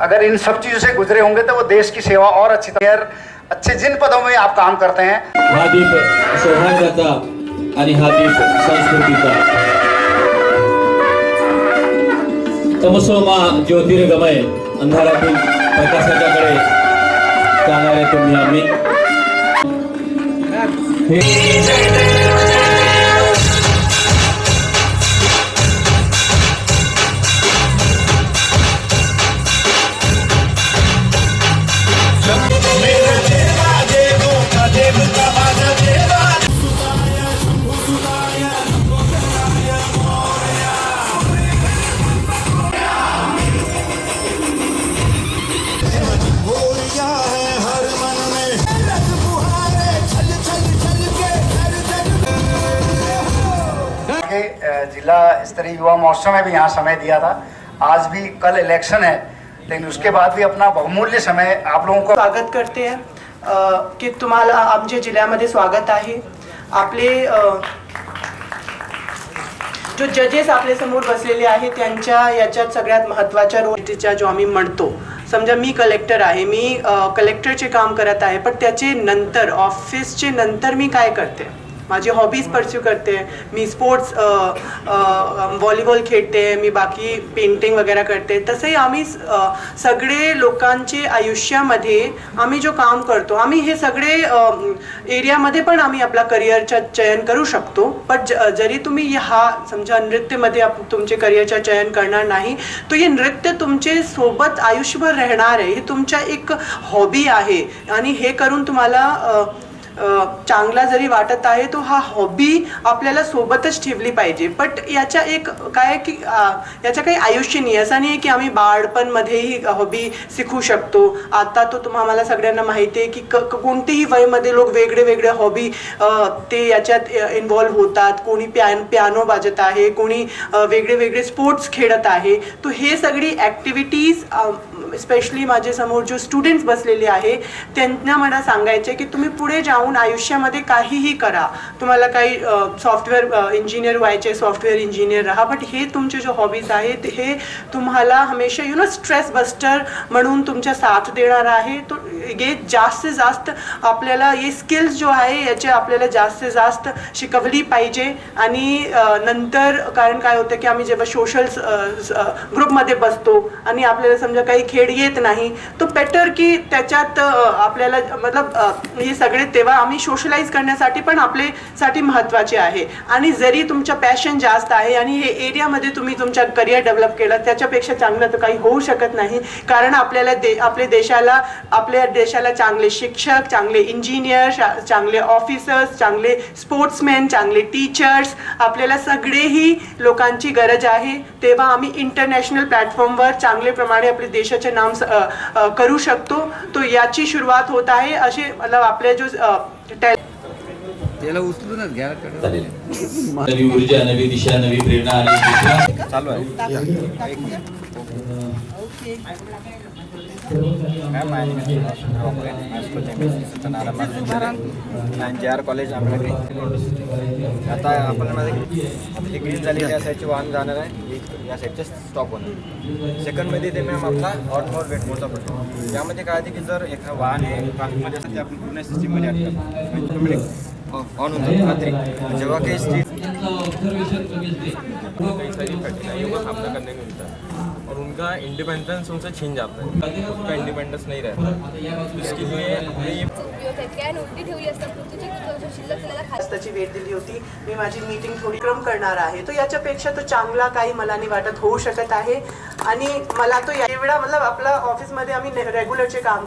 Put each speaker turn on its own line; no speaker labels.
अगर इन सब चीज़ों से गुजरे होंगे तो वो देश की सेवा और अच्छी तरह अच्छे जिन पदों में आप काम करते हैं।
तमसोमा ज्योतिर्गमय अंधारातून प्रकाशाच्याकडे जाणारे तुम्ही आम्ही.
जिला स्तरीय युवा महोत्सव में भी यहाँ समय दिया था। आज भी कल इलेक्शन है लेकिन उसके बाद भी अपना बहुमूल्य समय आप लोगों को
स्वागत करते हैं। की तुम्हाला आमच्या जिल्ह्यामध्ये स्वागत आहे आपले जो जजेस आपल्यासमोर बसलेले आहेत त्यांच्या याच्यात सगळ्यात महत्त्वाच्या रोटीच्या जो आम्ही म्हणतो समजा मी कलेक्टर आहे मी कलेक्टरचे काम करत आहे पण त्याचे नंतर ऑफिसचे नंतर मी काय करते? माझी हॉबीज परस्यू करते मी स्पोर्ट्स व्हॉलीबॉल खेळते मी बाकी पेंटिंग वगैरे करते तसंही आम्ही सगळे लोकांचे आयुष्यामध्ये आम्ही जो काम करतो आम्ही हे सगळे एरियामध्ये पण आम्ही आपला करिअरचा चयन करू शकतो. पण ज जरी तुम्ही हा समजा नृत्यमध्ये आप तुमचे करिअरचा चयन करणार नाही तर हे नृत्य तुमचे सोबत आयुष्यभर राहणार आहे. हे तुमच्या एक हॉबी आहे. आणि हे करून तुम्हाला चांगला जरी वाटत आहे तो हा हॉबी आपल्याला सोबतच ठेवली पाहिजे. बट याच्या एक काय की याच्या काही आयुष्य नाही असं नाही की आम्ही बाळपणमध्येही हॉबी शिकू शकतो. आता तो तुम्हाला सगळ्यांना माहिती आहे की क कोणतेही वयमध्ये लोक वेगळे वेगळे हॉबी ते याच्यात इन्व्हॉल्व्ह होतात. कोणी प्यान पियानो वाजत आहे कोणी वेगळे वेगळे स्पोर्ट्स खेळत आहे. तो हे सगळी ॲक्टिव्हिटीज स्पेशली माझ्यासमोर जो स्टुडंट्स बसलेले आहे त्यांना मला सांगायचे की तुम्ही पुढे जाऊन आयुष्यामध्ये काहीही करा. तुम्हाला काही सॉफ्टवेअर इंजिनियर व्हायचे सॉफ्टवेअर इंजिनियर राहा बट हे तुमचे जे हॉबीज आहेत हे तुम्हाला हमेशा यु नो स्ट्रेस बस्टर म्हणून तुमच्या साथ देणार आहे. तो हे जास्तीत जास्त आपल्याला हे स्किल्स जो आहे याचे आपल्याला जास्तीत जास्त शिकवली पाहिजे. आणि नंतर कारण काय होतं की आम्ही जेव्हा सोशल ग्रुपमध्ये बसतो आणि आपल्याला समजा काही खेळ येत नाही तो बेटर की त्याच्यात आपल्याला मतलब हे सगळे तेव्हा आम्ही सोशलाइज करण्यासाठी पण आपल्यासाठी महत्त्वाचे आहे. आणि जरी तुमचं पॅशन जास्त आहे आणि हे एरियामध्ये तुम्ही तुमच्या करिअर डेव्हलप केलं त्याच्यापेक्षा चांगलं तर काही होऊ शकत नाही. कारण आपल्याला दे आपल्या देशाला आपल्या देशाला चांगले शिक्षक चांगले इंजिनियर चांगले ऑफिसर्स चांगले स्पोर्ट्समॅन चांगले टीचर्स आपल्याला सगळेही लोकांची गरज आहे. तेव्हा आम्ही इंटरनॅशनल प्लॅटफॉर्मवर चांगले प्रमाणे आपल्या देशाच्या स- नाम करू शकतो. तो याची सुरुवात होत आहे. असे मतलब आपले जो अ,
त्याला उचलूनच घ्या
झालेले नवी ऊर्जा नवी दिशा नवी प्रेरणा आणि
मॅम जे आर कॉलेज आपल्याकडे आता ही ग्रीन झाली त्या साईडचे वाहन जाणार आहे. एक या साईडचे स्टॉप होणार. सेकंडमध्ये ते मॅम आपला हॉट ऑटोमोर वेट मोठा पडतो त्यामध्ये काय आहे की जर एखादं वाहन हे ट्राफिकमध्ये असेल ते आपण पूर्ण सिस्टीममध्ये आणतात ऑन रात्री जेव्हा काही स्ट्रीट
कई सारी कठिनाइयों का सामना करने को मिलता है और उनका इंडिपेंडेंस उनसे छीन जाता है। इंडिपेंडेंस नहीं रहता। इसके लिए हमें ये
वेळ दिली होती. मी माझी मीटिंग थोडी क्रम करणार आहे. तो याच्यापेक्षा तो चांगला काही मला नाही वाटत होऊ शकत आहे. आणि मला तो एवढा मतलब आपल्या ऑफिसमध्ये आम्ही रेग्युलरचे काम